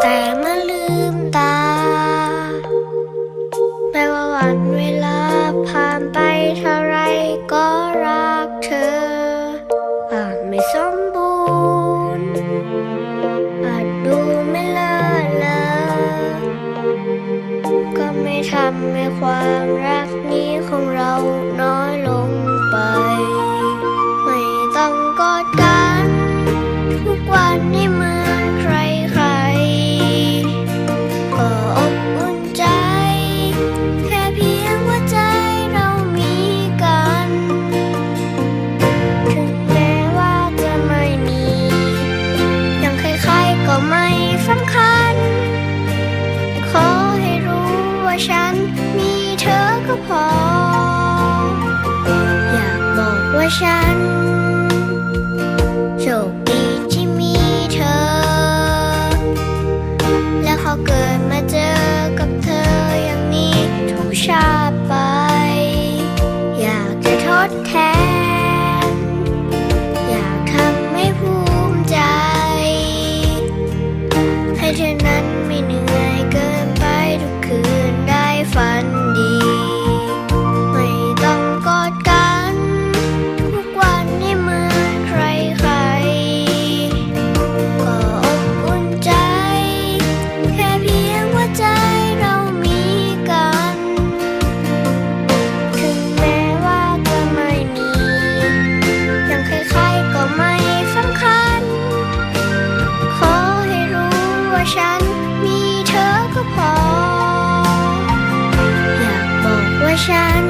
แต่เมื่อลืมตา แม้ว่าวันเวลาผ่านไปเท่าไรก็รักเธออาจไม่สมบูรณ์อาจดูไม่เลิศเลอก็ไม่ทำให้ความรักนี้ของเราน้อยลงไป ไม่ต้องกอดกัน ก็พอ อยากบอกว่าฉันโชคดีที่มีเธอ และขอเกิดมาเจอกับเธออย่างนี้ทุกชาติไป อยากจะทดแทน อยากทำให้ภูมิใจ ให้เธอนั้นไม่เหนื่อย ว่าฉันมีเธอก็พอ อยากบอกว่าฉัน